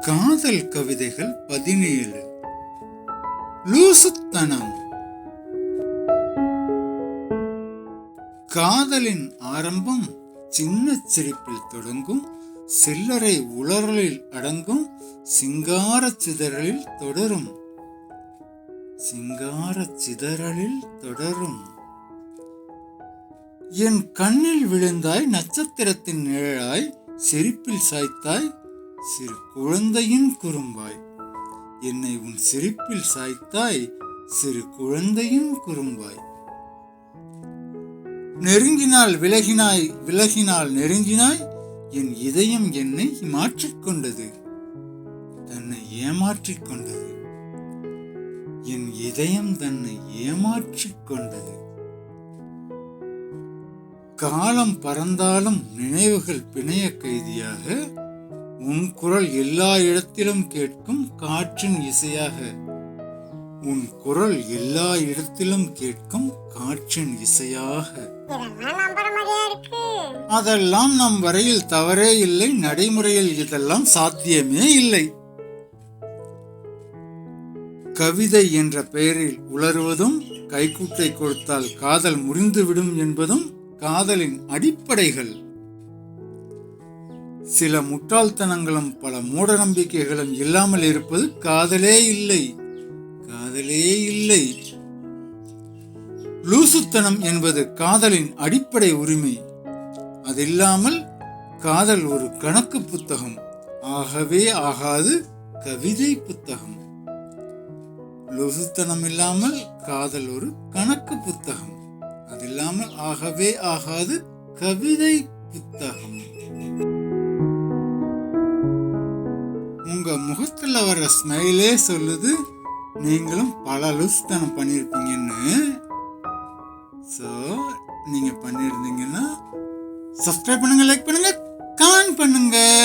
காதல் கவிதைகள் பதினேழு. லூசுத்தனம். காதலின் ஆரம்பம் சின்ன சிரிப்பில் தொடங்கும் சில்லறை உளறலில் அடங்கும் சிங்கார சிதறலில் தொடரும். சிங்கார சிதறலில் தொடரும். என் கண்ணில் விழுந்தாய் நட்சத்திரத்தின் நிழலாய் சிரிப்பில் சாய்த்தாய் சிறு குழந்தையின் குறும்பாய். என்னை உன் சிரிப்பில் சாய்த்தாய் சிறு குழந்தையின் குறும்பாய். நெருங்கினால் விலகினாய் விலகினால் நெருங்கினாய் என் இதயம் என்னை மாற்றிக்கொண்டது தன்னை ஏமாற்றிக் கொண்டது. என் இதயம் தன்னை ஏமாற்றிக் கொண்டது. காலம் பறந்தாலும் நினைவுகள் பிணைய கைதியாக உன் குரல் எல்லா இடத்திலும் கேட்கும் காற்றின் இசையாக. உன் குரல் எல்லா இடத்திலும் கேட்கும் காற்றின் இசையாக. அதெல்லாம் நம் வரையில் தவறே இல்லை நடைமுறையில் இதெல்லாம் சாத்தியமே இல்லை. கவிதை என்ற பெயரில் உளறுவதும் கைக்கூட்டை கொடுத்தால் காதல் முறிந்துவிடும் என்பதும் காதலின் அடிப்படைகள். சில முட்டாள்தனங்களும் பல மூடநம்பிக்கைகளும் இல்லாமல் இருப்பது காதலே இல்லை. காதலே இல்லை. லூசுத்தனம் என்பது காதலின் அடிப்படை உரிமை. அதில்லாமல் காதல் ஒரு கணக்கு புத்தகம். ஆகவே ஆகாது கவிதை புத்தகம். லூசுத்தனம் இல்லாமல் காதல் ஒரு கணக்கு புத்தகம். அது இல்லாமல் ஆகவே ஆகாது கவிதை புத்தகம். உங்கள் முகத்தில் வர ஸ்மைலே சொல்லுது. நீங்களும் பல லூசுத்தனம் பண்ணியிருப்பீங்கன்னு ஸோ நீங்கள் பண்ணியிருந்தீங்கன்னா சப்ஸ்கிரைப் பண்ணுங்கள் லைக் பண்ணுங்கள் கமெண்ட் பண்ணுங்கள்